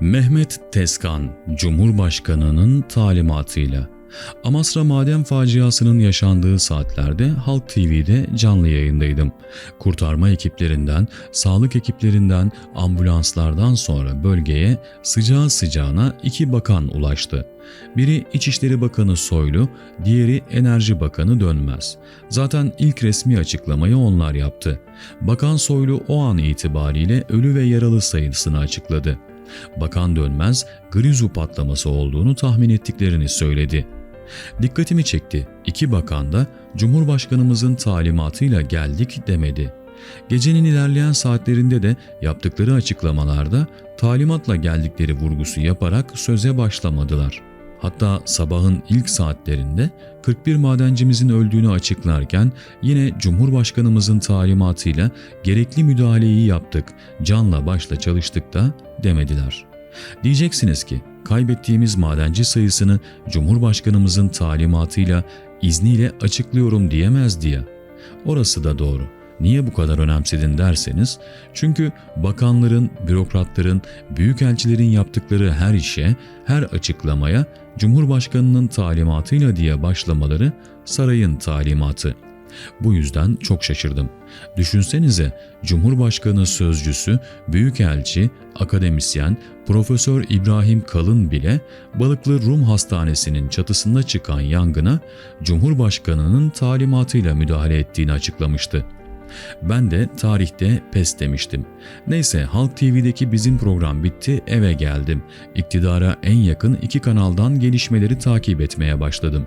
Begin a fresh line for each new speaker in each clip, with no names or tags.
Mehmet Tezkan, Cumhurbaşkanı'nın talimatıyla Amasra maden faciasının yaşandığı saatlerde Halk TV'de canlı yayındaydım. Kurtarma ekiplerinden, sağlık ekiplerinden, ambulanslardan sonra bölgeye sıcağı sıcağına iki bakan ulaştı. Biri İçişleri Bakanı Soylu, diğeri Enerji Bakanı Dönmez. Zaten ilk resmi açıklamayı onlar yaptı. Bakan Soylu o an itibariyle ölü ve yaralı sayısını açıkladı. Bakan Dönmez, Grizu patlaması olduğunu tahmin ettiklerini söyledi. Dikkatimi çekti. İki bakan da Cumhurbaşkanımızın talimatıyla geldik demedi. Gecenin ilerleyen saatlerinde de yaptıkları açıklamalarda talimatla geldikleri vurgusu yaparak söze başlamadılar. Hatta sabahın ilk saatlerinde 41 madencimizin öldüğünü açıklarken yine Cumhurbaşkanımızın talimatıyla gerekli müdahaleyi yaptık, canla başla çalıştık da demediler. Diyeceksiniz ki kaybettiğimiz madenci sayısını Cumhurbaşkanımızın talimatıyla, izniyle açıklıyorum diyemez diye. Orası da doğru. Niye bu kadar önemsedin derseniz, çünkü bakanların, bürokratların, büyükelçilerin yaptıkları her işe, her açıklamaya Cumhurbaşkanının talimatıyla diye başlamaları sarayın talimatı. Bu yüzden çok şaşırdım. Düşünsenize Cumhurbaşkanı sözcüsü, büyükelçi, akademisyen, Profesör İbrahim Kalın bile Balıklı Rum Hastanesi'nin çatısında çıkan yangına Cumhurbaşkanının talimatıyla müdahale ettiğini açıklamıştı. Ben de tarihte pes demiştim. Neyse Halk TV'deki bizim program bitti eve geldim. İktidara en yakın iki kanaldan gelişmeleri takip etmeye başladım.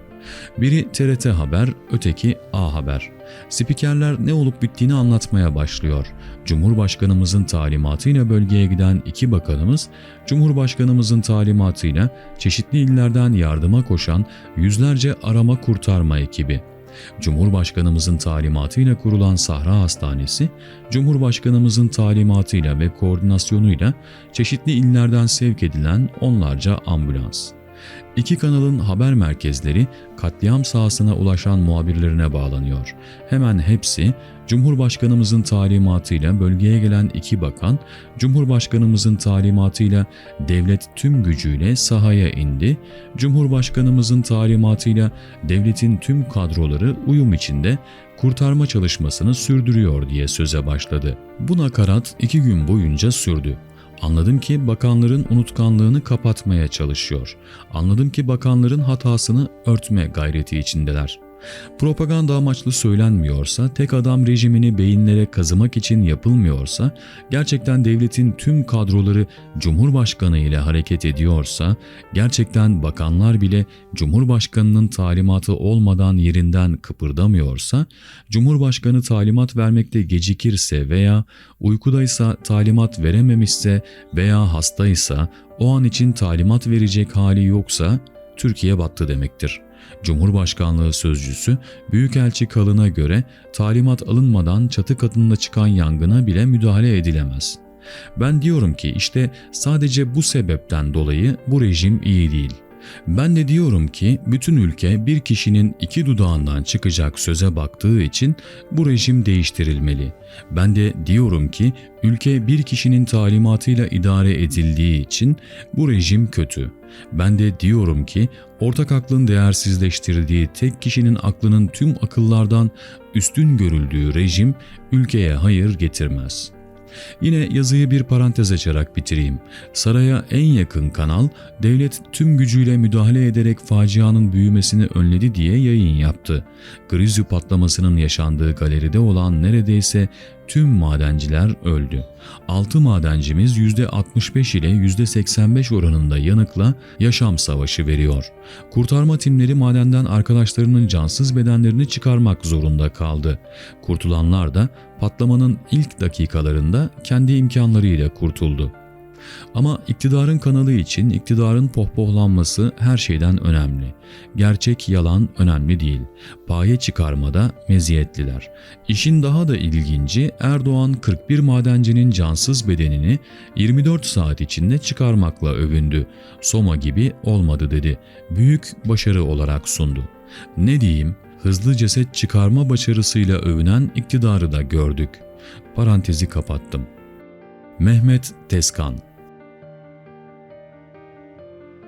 Biri TRT Haber, öteki A Haber. Spikerler ne olup bittiğini anlatmaya başlıyor. Cumhurbaşkanımızın talimatıyla bölgeye giden iki bakanımız, Cumhurbaşkanımızın talimatıyla çeşitli illerden yardıma koşan yüzlerce arama kurtarma ekibi. Cumhurbaşkanımızın talimatıyla kurulan Sahra Hastanesi, Cumhurbaşkanımızın talimatıyla ve koordinasyonuyla çeşitli illerden sevk edilen onlarca ambulans. İki kanalın haber merkezleri katliam sahasına ulaşan muhabirlerine bağlanıyor. Hemen hepsi Cumhurbaşkanımızın talimatıyla bölgeye gelen iki bakan, Cumhurbaşkanımızın talimatıyla devlet tüm gücüyle sahaya indi, Cumhurbaşkanımızın talimatıyla devletin tüm kadroları uyum içinde kurtarma çalışmasını sürdürüyor diye söze başladı. Bu nakarat iki gün boyunca sürdü. Anladım ki bakanların unutkanlığını kapatmaya çalışıyor. Anladım ki bakanların hatasını örtme gayreti içindeler. Propaganda amaçlı söylenmiyorsa, tek adam rejimini beyinlere kazımak için yapılmıyorsa, gerçekten devletin tüm kadroları Cumhurbaşkanı ile hareket ediyorsa, gerçekten bakanlar bile Cumhurbaşkanının talimatı olmadan yerinden kıpırdamıyorsa, Cumhurbaşkanı talimat vermekte gecikirse veya uykudaysa talimat verememişse veya hastaysa, o an için talimat verecek hali yoksa, Türkiye battı demektir. Cumhurbaşkanlığı sözcüsü Büyükelçi Kalın'a göre talimat alınmadan çatı katında çıkan yangına bile müdahale edilemez. Ben diyorum ki işte sadece bu sebepten dolayı bu rejim iyi değil. Ben de diyorum ki bütün ülke bir kişinin iki dudağından çıkacak söze baktığı için bu rejim değiştirilmeli. Ben de diyorum ki ülke bir kişinin talimatıyla idare edildiği için bu rejim kötü. Ben de diyorum ki ortak aklın değersizleştirdiği tek kişinin aklının tüm akıllardan üstün görüldüğü rejim ülkeye hayır getirmez.'' Yine yazıyı bir parantez açarak bitireyim. Saraya en yakın kanal devlet tüm gücüyle müdahale ederek facianın büyümesini önledi diye yayın yaptı. Grizyu patlamasının yaşandığı galeride olan neredeyse tüm madenciler öldü. 6 madencimiz %65 ile %85 oranında yanıkla yaşam savaşı veriyor. Kurtarma timleri madenden arkadaşlarının cansız bedenlerini çıkarmak zorunda kaldı. Kurtulanlar da patlamanın ilk dakikalarında kendi imkanlarıyla kurtuldu. Ama iktidarın kanalı için iktidarın pohpohlanması her şeyden önemli. Gerçek yalan önemli değil. Paye çıkarmada meziyetliler. İşin daha da ilginci Erdoğan 41 madencinin cansız bedenini 24 saat içinde çıkarmakla övündü. Soma gibi olmadı dedi. Büyük başarı olarak sundu. Ne diyeyim? Hızlı ceset çıkarma başarısıyla övünen iktidarı da gördük. Parantezi kapattım. Mehmet Tezkan